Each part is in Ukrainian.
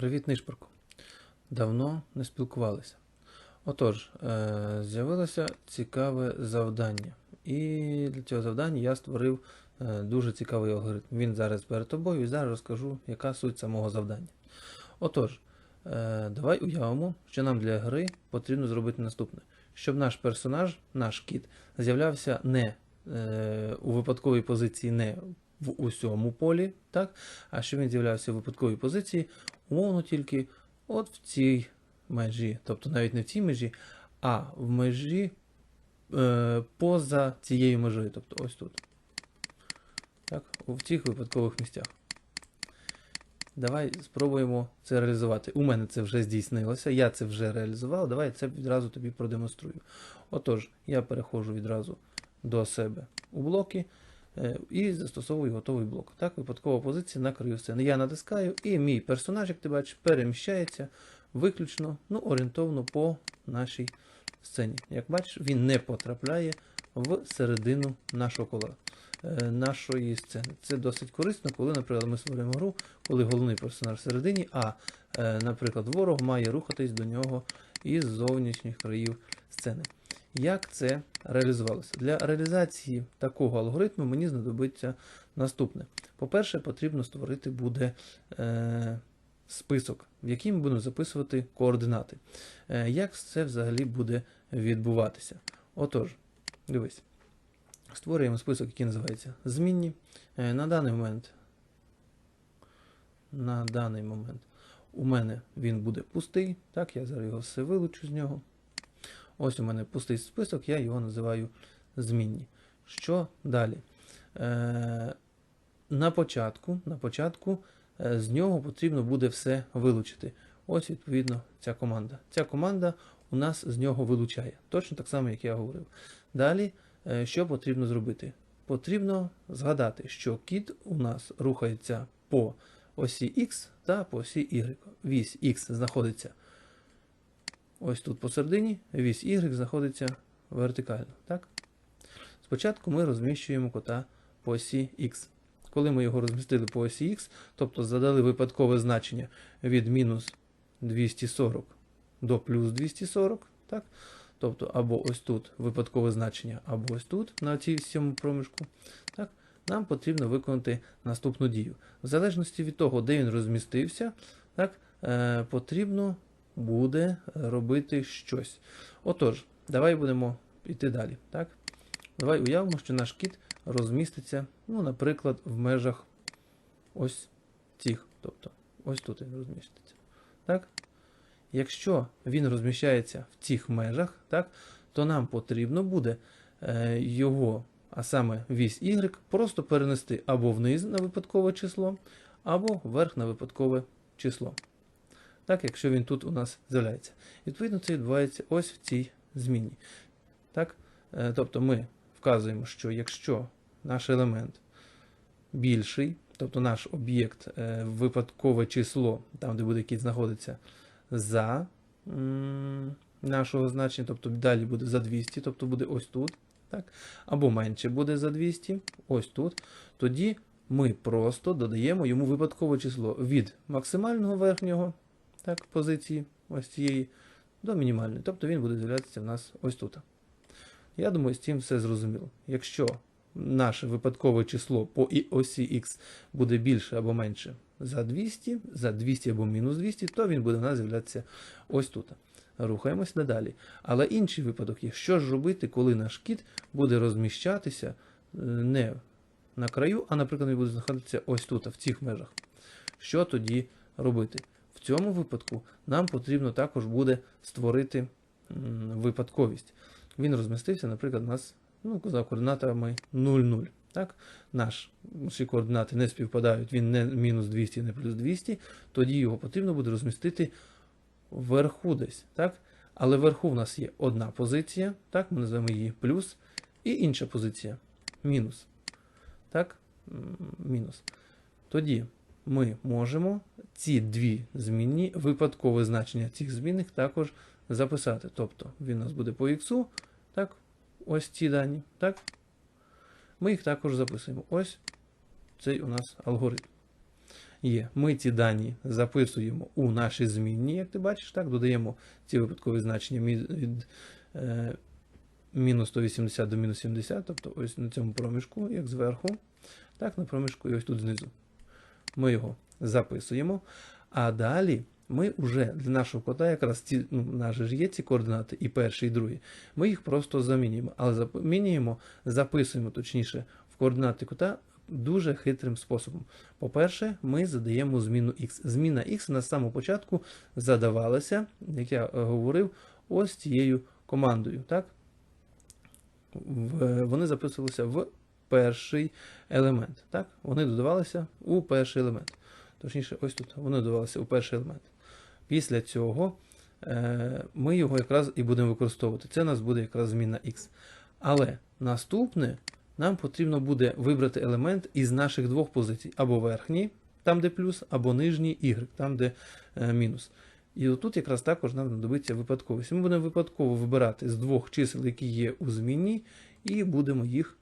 Привіт, Нишпорку. Давно не спілкувалися. Отож, е, з'явилося цікаве завдання. І для цього завдання я створив е, дуже цікавий алгоритм. Він зараз перед тобою і зараз розкажу, яка суть самого завдання. Отож, е, давай уявимо, що нам для гри потрібно зробити наступне. Щоб наш персонаж, наш кіт, з'являвся не у випадковій позиції, не в усьому полі, так? а щоб він з'являвся у випадковій позиції, умовно тільки от в цій межі, тобто навіть не в цій межі, а в межі е, поза цією межею, тобто ось тут. Так, в цих випадкових місцях. Давай спробуємо це реалізувати. У мене це вже здійснилося, я це вже реалізував. Давай це відразу тобі продемонструю. Отож, я переходжу відразу до себе у блоки і застосовую готовий блок. Так, випадкова позиція на краю сцени. Я натискаю, і мій персонаж, як ти бачиш, переміщається виключно ну, орієнтовно по нашій сцені. Як бачиш, він не потрапляє в середину нашого кола, е, нашої сцени. Це досить корисно, коли, наприклад, ми створюємо гру, коли головний персонаж всередині, а, е, наприклад, ворог має рухатись до нього із зовнішніх країв сцени. Як це реалізувалося? Для реалізації такого алгоритму мені знадобиться наступне. По-перше, потрібно створити буде е, список, в який ми будемо записувати координати. Е, як це взагалі буде відбуватися? Отож, дивись. Створюємо список, який називається змінні. Е, на даний момент. На даний момент у мене він буде пустий. Так, я зараз його все вилучу з нього. Ось у мене пустий список, я його називаю змінні. Що далі? Е, на початку, на початку е, з нього потрібно буде все вилучити. Ось, відповідно, ця команда. Ця команда у нас з нього вилучає. Точно так само, як я говорив. Далі, е, що потрібно зробити? Потрібно згадати, що кіт у нас рухається по осі X та по осі Y. Вісь X знаходиться ось тут посередині, вісь Y знаходиться вертикально. Так? Спочатку ми розміщуємо кота по осі X. Коли ми його розмістили по осі X, тобто задали випадкове значення від мінус 240 до плюс 240, так? тобто або ось тут випадкове значення, або ось тут, на цій всьому проміжку, так? нам потрібно виконати наступну дію. В залежності від того, де він розмістився, так, е, потрібно буде робити щось. Отож, давай будемо йти далі. Так? Давай уявимо, що наш кіт розміститься, ну, наприклад, в межах ось цих. Тобто, ось тут він розміститься. Так? Якщо він розміщається в цих межах, так, то нам потрібно буде е, його, а саме вісь Y, просто перенести або вниз на випадкове число, або вверх на випадкове число. Так, якщо він тут у нас з'являється. Відповідно, це відбувається ось в цій зміні. Так? Е, тобто ми вказуємо, що якщо наш елемент більший, тобто наш об'єкт е, випадкове число, там, де буде кіт знаходиться, за нашого значення, тобто далі буде за 200, тобто буде ось тут, так? або менше буде за 200, ось тут, тоді ми просто додаємо йому випадкове число від максимального верхнього так, позиції ось цієї до мінімальної. Тобто він буде з'являтися в нас ось тут. Я думаю, з цим все зрозуміло. Якщо наше випадкове число по осі X буде більше або менше за 200, за 200 або мінус 200, то він буде в нас з'являтися ось тут. Рухаємося далі. Але інший випадок є, що ж робити, коли наш кіт буде розміщатися е, не на краю, а, наприклад, він буде знаходитися ось тут, в цих межах. Що тоді робити? В цьому випадку нам потрібно також буде створити випадковість. Він розмістився, наприклад, у нас ну, за координатами 0,0. Так? Наш, Наші координати не співпадають, він не мінус 200, не плюс 200, тоді його потрібно буде розмістити вверху десь. Так? Але вверху в нас є одна позиція, так? ми називаємо її плюс, і інша позиція мінус. Так? Мінус. Тоді ми можемо ці дві змінні, випадкове значення цих змінних також записати. Тобто він у нас буде по х, так, ось ці дані, так. Ми їх також записуємо. Ось цей у нас алгоритм. є. Ми ці дані записуємо у наші змінні, як ти бачиш, так, додаємо ці випадкові значення від е, мінус 180 до мінус 70, тобто ось на цьому проміжку, як зверху, так, на проміжку і ось тут знизу. Ми його записуємо. А далі ми вже для нашого кода якраз ці, ну, же ж є ці координати, і перший, і другий. Ми їх просто замінюємо. Але замінюємо, записуємо точніше в координати кода дуже хитрим способом. По-перше, ми задаємо зміну x. Зміна x на самому початку задавалася, як я е, говорив, ось цією командою. Так? Вони записувалися в перший елемент. Так? Вони додавалися у перший елемент. Точніше, ось тут вони додавалися у перший елемент. Після цього е, ми його якраз і будемо використовувати. Це у нас буде якраз зміна x. Але наступне нам потрібно буде вибрати елемент із наших двох позицій: або верхній, там де плюс, або нижній y, там де е, мінус. І отут якраз також нам знадобиться випадковість. Ми будемо випадково вибирати з двох чисел, які є у змінній, і будемо їх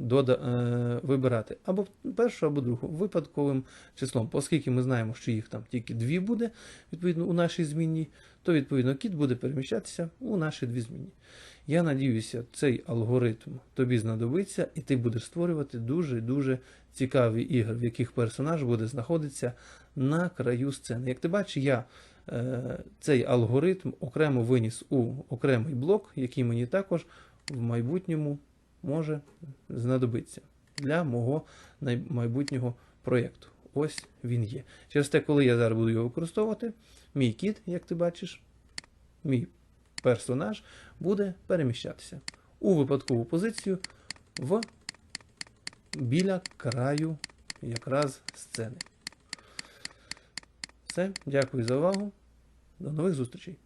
дода, е, вибирати або першу, або другу випадковим числом. Оскільки ми знаємо, що їх там тільки дві буде, відповідно, у нашій змінній, то відповідно кіт буде переміщатися у наші дві змінні. Я надіюся, цей алгоритм тобі знадобиться, і ти будеш створювати дуже-дуже цікаві ігри, в яких персонаж буде знаходитися на краю сцени. Як ти бачиш, я е, цей алгоритм окремо виніс у окремий блок, який мені також в майбутньому може знадобитися для мого майбутнього проєкту. Ось він є. Через те, коли я зараз буду його використовувати, мій кіт, як ти бачиш, мій персонаж буде переміщатися у випадкову позицію в біля краю якраз сцени. Все, дякую за увагу. До нових зустрічей!